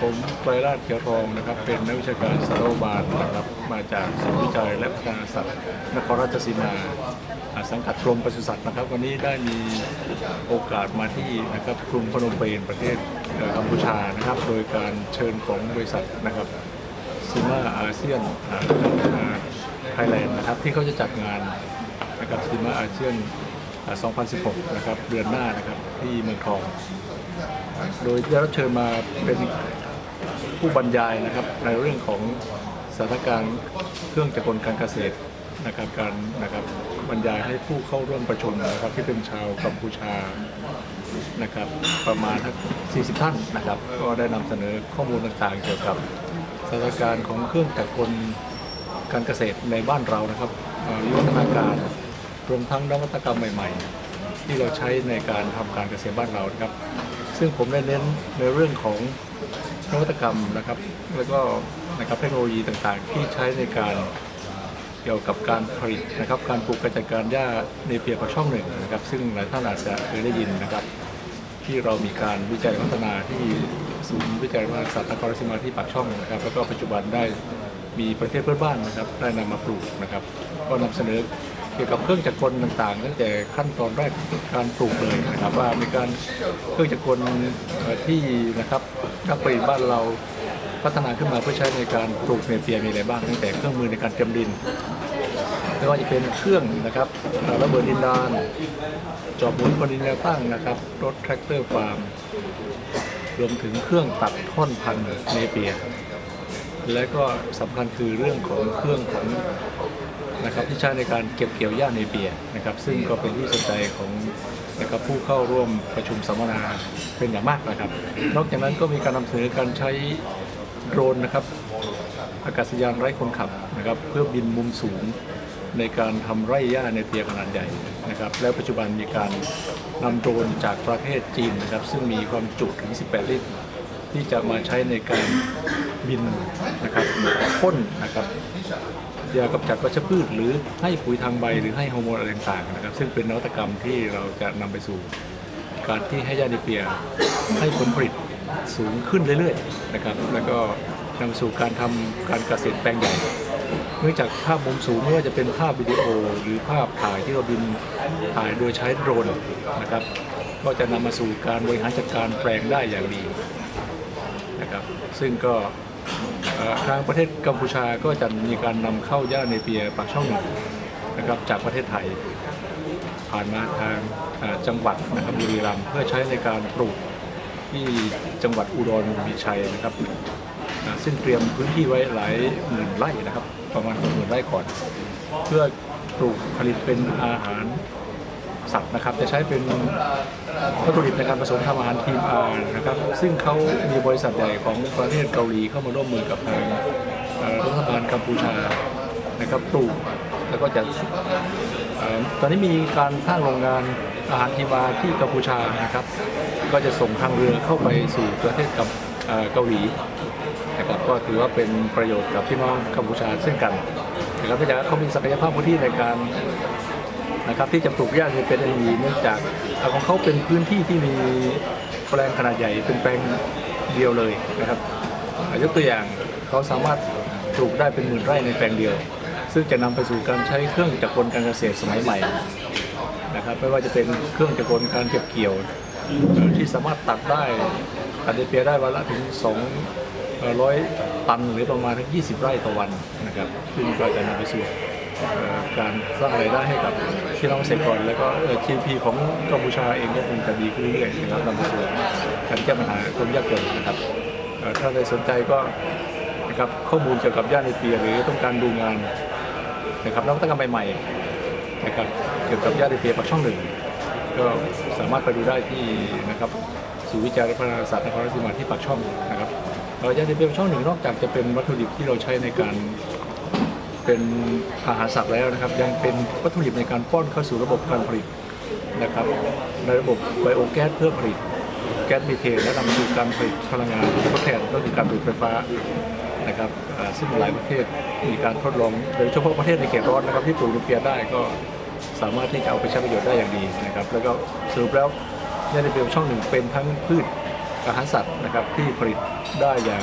ผมไตรราชเขียวทองนะครับ เป็นนักวิชาการสารบาลนะครับ มาจากศูนย์วิจัยและพัฒนาสัตว์นครราชสีมาสังกัดกรมปศุสัตว์นะครับ วันนี้ได้มีโอกาสมาที่นะครับกรุงพนมเปญประเทศกัมพูชานะครับ โดยการเชิญของบริษัทนะครับซีมาอาเซียนไทยแลนด์นะครับที่เขาจะจัดงานนะครับซีมาอาเซียน 2016 นะครับเดือนหน้านะครับที่เมืองทอง โดยได้รับเชิญมาเป็น ผู้บรรยายนะครับในเรื่องของสถานการณ์เครื่องจักรกลการเกษตรนะครับการนะครับบรรยายให้ผู้เข้าร่วมประชุมนะครับที่เป็นชาวกัมพูชานะครับประมาณทัก40 ท่านนะครับ ก็ได้นำเสนอข้อมูลต่างๆ เกี่ยวกับสถานการณ์ของเครื่องจักรกลการเกษตรในบ้านเรานะครับวิวัฒนาการรวมทั้งนวัตกรรมใหม่ ๆ ที่เราใช้ในการทำการเกษตรบ้านเรานะครับ ซึ่งผมได้เน้นในเรื่องของ นวัตกรรมนะครับ แล้วก็นะครับเทคโนโลยีต่างๆ ที่ใช้ในการเกี่ยวกับการผลิตนะครับ การปลูกกระจัดการหญ้าในเพียปากช่องหนึ่งนะครับ ซึ่งหลายท่านอาจจะเคยได้ยินนะครับ ที่เรามีการวิจัยพัฒนาที่ศูนย์วิจัยและพัฒนาสัตว์นครราชสีมาที่ปากช่องนะครับ แล้วก็ปัจจุบันได้มีประเทศเพื่อนบ้านนะครับ ได้นำมาปลูกนะครับ ก็นำเสนอ เกี่ยวกับเครื่องจักรกลต่างๆตั้งแต่ขั้นตอนแรกการปลูกเลยนะครับ ว่ามีการเครื่องจักรกลที่นะครับนักผลิบ้านเราพัฒนาขึ้นมาเพื่อใช้ในการปลูกเนเปียมีอะไรบ้างตั้งแต่เครื่องมือในการเตรียมดินไม่ว่าจะเป็นเครื่องนะครับระเบิดดินดาน จอบหมุนคนดินแนวตั้งนะครับ รถแทรกเตอร์ฟาร์ม รวมถึงเครื่องตัดท่อนพันเนเปีย และก็สำคัญคือเรื่องของเครื่องของ นะครับที่ใช้ในการเก็บเกี่ยวหญ้าเนเปียนะครับ ซึ่งก็เป็นที่สนใจของนะครับผู้เข้าร่วมประชุมสัมมนาเป็นอย่างมากนะครับ นอกจากนั้นก็มีการนำเสนอการใช้โดรนนะครับอากาศยานไร้คนขับนะครับเพื่อบินมุมสูงในการทำไร่หญ้าในเปียขนาดใหญ่นะครับ แล้วปัจจุบันมีการนำโดรนจากประเทศจีนนะครับ ซึ่งมีความจุถึง 18 ลิตร ที่จะมาใช้ในการ บินนะครับพ่นนะครับยากำจัดวัชพืช หรือให้ปุ๋ยทางใบหรือให้ฮอร์โมนอะไรต่างๆนะครับ ซึ่งเป็นนวัตกรรมที่เราจะนำไปสู่การที่ให้ยานิเปียให้ผลผลิตสูงขึ้นเรื่อยๆนะครับ แล้วก็นำสู่การทำการเกษตรแปลงใหญ่เนื่องจากภาพมุมสูงไม่ว่าจะเป็นภาพวิดีโอ หรือภาพถ่ายที่เราบินถ่ายโดยใช้โดรนนะครับ ก็จะนำมาสู่การบริหารจัดการแปลงได้อย่างดีนะครับ ซึ่งก็ ทางประเทศกัมพูชาก็จะมีการนำเข้าย่าในเปียปากช่องหนึ่งนะครับจากประเทศไทย ผ่านมาทางจังหวัดนะครับบุรีรัมย์เพื่อใช้ในการปลูกที่จังหวัดอุดรมีชัยนะครับซึ่งเตรียมพื้นที่ไว้หลายหมื่นไร่นะครับ ประมาณหกหมื่นไร่ก่อน เพื่อปลูกผลิตเป็นอาหาร สัตว์นะครับ จะใช้เป็นวัตถุดิบในการผสมทำอาหารทีมอาร์นะครับ ซึ่งเขามีบริษัทใหญ่ของประเทศเกาหลีเข้ามาร่วมมือกับทางรัฐบาลกัมพูชานะครับปลูกแล้วก็จะตอนนี้มีการสร้างโรงงานอาหารทีวาที่กัมพูชานะครับ ก็จะส่งทางเรือเข้าไปสู่ประเทศกับเกาหลีนะครับก็ถือว่าเป็นประโยชน์กับพี่น้องกัมพูชาเช่นกันนะครับเนื่องจากเขามีศักยภาพพื้นที่ในการ นะครับที่จะปลูกหญ้าในเป็นอย่างดีเนื่องจากของเขาเป็นพื้นที่ที่มีแปลงขนาดใหญ่เป็นแปลงเดียวเลยนะครับยกตัวอย่างเขาสามารถปลูกได้เป็นหมื่นไร่ในแปลงเดียว ซึ่งจะนำไปสู่การใช้เครื่องจักรกลการเกษตรสมัยใหม่นะครับไม่ว่าจะเป็นเครื่องจักรกลการเก็บเกี่ยวเอ่อที่สามารถตัดได้ตัดเดเปียได้วันละถึง200 ตันหรือประมาณทั้ง20 ไร่ต่อวันนะครับซึ่งก็จะนำไปสู่ การสร้างรายได้ให้กับพี่น้องเกษตรกรแล้วก็เอ่อ GDP ของกัมพูชาเองก็คงจะดีขึ้นเรื่อยๆนะครับนำไปสู่การแก้ปัญหาคนยากจนนะครับถ้าใครสนใจก็นะครับข้อมูลเกี่ยวกับย่านในเปียหรือต้องการดูงานนะครับนวัตกรรมใหม่ๆนะครับเกี่ยวกับย่านในเปียปากช่องหนึ่งก็สามารถไปดูได้ที่นะครับศูนย์วิจัยและพัฒนาศาสตร์นครราชสีมาที่ปากช่องนะครับเอ่อย่านในเปียปากช่องหนึ่งนอกจากจะเป็นวัตถุดิบที่เราใช้ในการ เป็นอาหารสัตว์แล้วนะครับ ยังเป็นวัตถุดิบในการป้อนเข้าสู่ระบบการผลิตนะครับ ในระบบไบโอแก๊สเพื่อผลิตแก๊สมีเทนและนำสู่การผลิตพลังงานทดแทนก็คือการผลิตไฟฟ้านะครับซึ่งหลายประเทศมีการทดลองโดยเฉพาะประเทศในเขตร้อนนะครับที่ปลูกนิวเคลียร์ได้ก็สามารถที่จะเอาไปใช้ประโยชน์ได้อย่างดีนะครับ แล้วก็สรุปแล้วยาในเบลช่องหนึ่งเป็นทั้งพืชอาหารสัตว์นะครับที่ผลิตได้อย่าง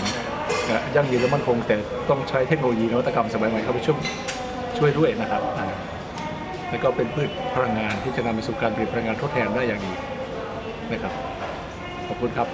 ยั่งยืนและมั่นคง แต่ต้องใช้เทคโนโลยีนวัตกรรมสมัยใหม่เข้าไปช่วยช่วยด้วยนะครับแล้วก็เป็นพืชพลังงานที่จะนำไปสู่การผลิตพลังงานทดแทนได้อย่างดีนะครับ ขอบคุณครับ